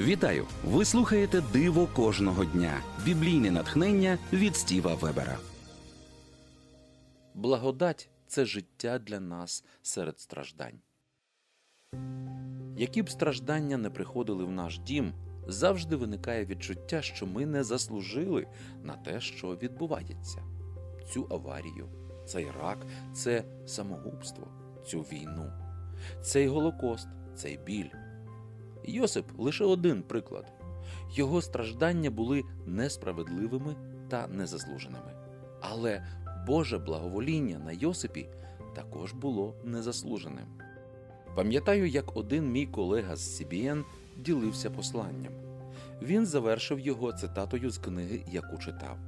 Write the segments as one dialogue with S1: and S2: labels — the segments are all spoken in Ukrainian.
S1: Вітаю! Ви слухаєте Диво кожного дня. Біблійне натхнення від Стіва Вебера.
S2: Благодать це життя для нас серед страждань. Які б страждання не приходили в наш дім, завжди виникає відчуття, що ми не заслужили на те, що відбувається. Цю аварію, цей рак, це самогубство, цю війну, цей голокост, цей біль. Йосип лише один приклад. Його страждання були несправедливими та незаслуженими. Але Боже благовоління на Йосипі також було незаслуженим. Пам'ятаю, як один мій колега з CBN ділився посланням. Він завершив його цитатою з книги, яку читав.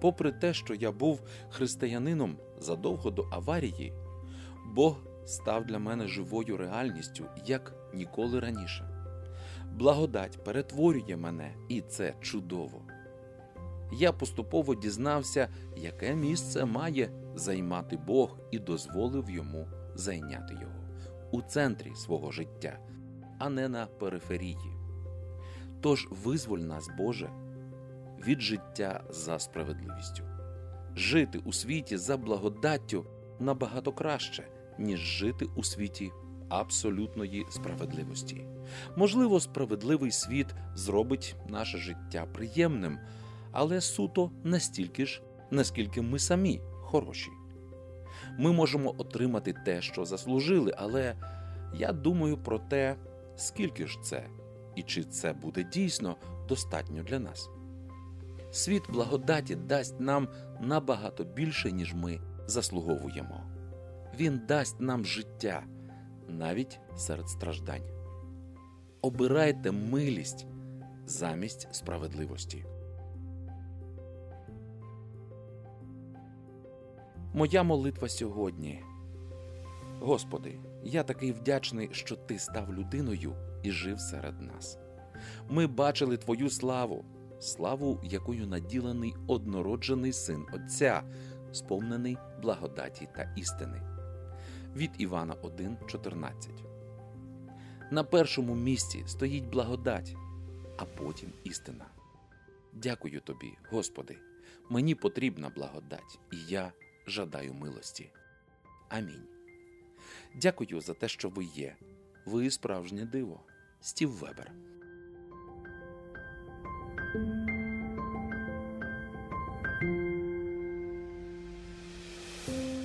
S2: Попри те, що я був християнином задовго до аварії, Бог став для мене живою реальністю, як ніколи раніше. Благодать перетворює мене, і це чудово. Я поступово дізнався, яке місце має займати Бог, і дозволив йому зайняти його у центрі свого життя, а не на периферії. Тож визволь нас, Боже, від життя за справедливістю. Жити у світі за благодаттю набагато краще, ніж жити у світі абсолютної справедливості. Можливо, справедливий світ зробить наше життя приємним, але суто настільки ж, наскільки ми самі хороші. Ми можемо отримати те, що заслужили, але я думаю про те, скільки ж це, і чи це буде дійсно достатньо для нас. Світ благодаті дасть нам набагато більше, ніж ми заслуговуємо. Він дасть нам життя навіть серед страждань. Обирайте милість замість справедливості. Моя молитва сьогодні. Господи, я такий вдячний, що Ти став людиною і жив серед нас. Ми бачили Твою славу, славу, якою наділений однороджений син Отця, сповнений благодаті та істини від Івана 1,14. На першому місці стоїть благодать, а потім істина. Дякую тобі, Господи. Мені потрібна благодать, і я жадаю милості. Амінь. Дякую за те, що ви є. Ви справжнє диво. Стів Вебер. thank you